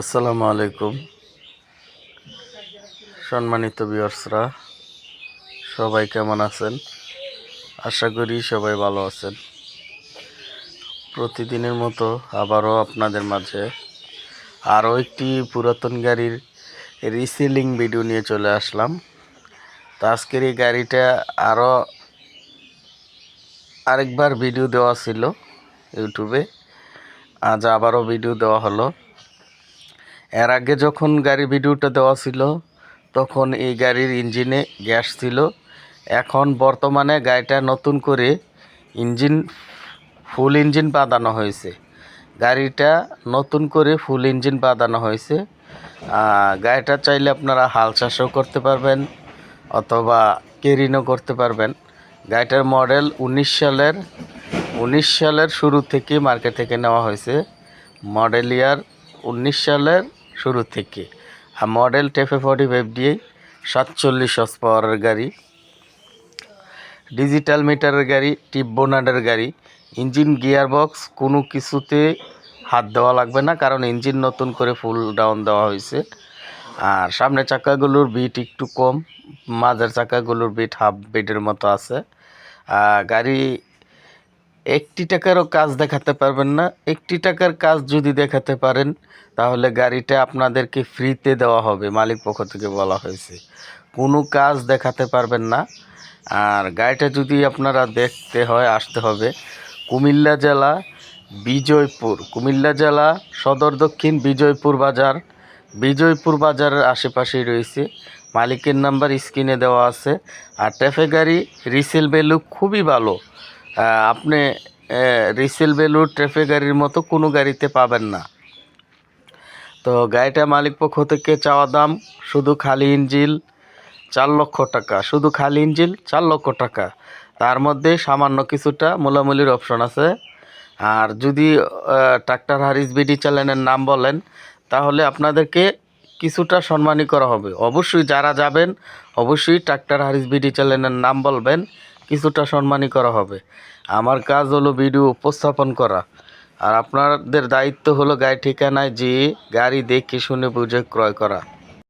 আসসালামু আলাইকুম। সম্মানিত বিয়র্সরা সবাই কেমন আছেন? আশা করি সবাই ভালো আছেন। প্রতিদিনের মতো আবারও আপনাদের মাঝে আরও একটি পুরাতন গাড়ির রিসেলিং ভিডিও নিয়ে চলে আসলাম। তো আজকের এই গাড়িটা আরও আরেকবার ভিডিও দেওয়া ছিল ইউটিউবে। আজ আবারও ভিডিও দেওয়া হলো। এর আগে যখন গাড়ির ভিডিওটা দেওয়া ছিল, তখন এই গাড়ির ইঞ্জিনে গ্যাস ছিল। এখন বর্তমানে গাড়িটা নতুন করে ইঞ্জিন, ফুল ইঞ্জিন বাঁধানো হয়েছে। গাড়িটা নতুন করে ফুল ইঞ্জিন বাঁধানো হয়েছে। গাড়িটা চাইলে আপনারা হাল চাষও করতে পারবেন অথবা কেরিনও করতে পারবেন। গাড়িটার মডেল উনিশ সালের উনিশ সালের শুরু থেকে মার্কেট থেকে নেওয়া হয়েছে। মডেল ইয়ার উনিশ সালের শুরু থেকে। আর মডেল টেফে ফর্টি ফাইভ দিয়ে সাতচল্লিশ হর্স পাওয়ারের গাড়ি ডিজিটাল মিটারের গাড়ি টিপ বোনাডের গাড়ি ইঞ্জিন গিয়ার বক্স কোনো কিছুতে হাত দেওয়া লাগবে না, কারণ ইঞ্জিন নতুন করে ফুল ডাউন দেওয়া হয়েছে। আর সামনের চাকাগুলোর বিট একটু কম, মাঝের চাকাগুলোর বিট হাফ বিটের মতো আছে। গাড়ি একটি টাকারও কাজ দেখাতে পারবেন না। একটি টাকার কাজ যদি দেখাতে পারেন, তাহলে গাড়িটা আপনাদেরকে ফ্রিতে দেওয়া হবে, মালিক পক্ষ থেকে বলা হয়েছে। কোনো কাজ দেখাতে পারবেন না। আর গাড়িটা যদি আপনারা দেখতে হয়, আসতে হবে কুমিল্লা জেলা বিজয়পুর। কুমিল্লা জেলা সদর দক্ষিণ বিজয়পুর বাজার। বিজয়পুর বাজারের আশেপাশেই রয়েছে। মালিকের নাম্বার স্ক্রিনে দেওয়া আছে। আর ট্যাফে গাড়ি রিসেল ভ্যালু খুবই ভালো। আপনি রিসেল ভ্যালু ট্রেফে গাড়ির মতো কোনো গাড়িতে পাবেন না। তো গাড়িটা মালিক পক্ষ থেকে চাওয়া দাম শুধু খালি ইঞ্জিল চার লক্ষ টাকা, শুধু খালি ইঞ্জিল চার লক্ষ টাকা। তার মধ্যে সামান্য কিছুটা মূলামূলির অপশন আছে। আর যদি ট্রাক্টর হারিস বিডি চ্যানেলের নাম বলেন, তাহলে আপনাদেরকে কিছুটা সম্মানী করা হবে। অবশ্যই যারা যাবেন, অবশ্যই ট্রাক্টর হারিস বিডি চ্যানেলের নাম বলবেন। কিছুটা সম্মানই করা হবে। আমার কাজ হলো ভিডিও উপস্থাপন করা। আর আপনাদের দায়িত্ব হলো গাড়ি ঠিকানায় যেয়ে গাড়ি দেখে শুনে বুঝে ক্রয় করা।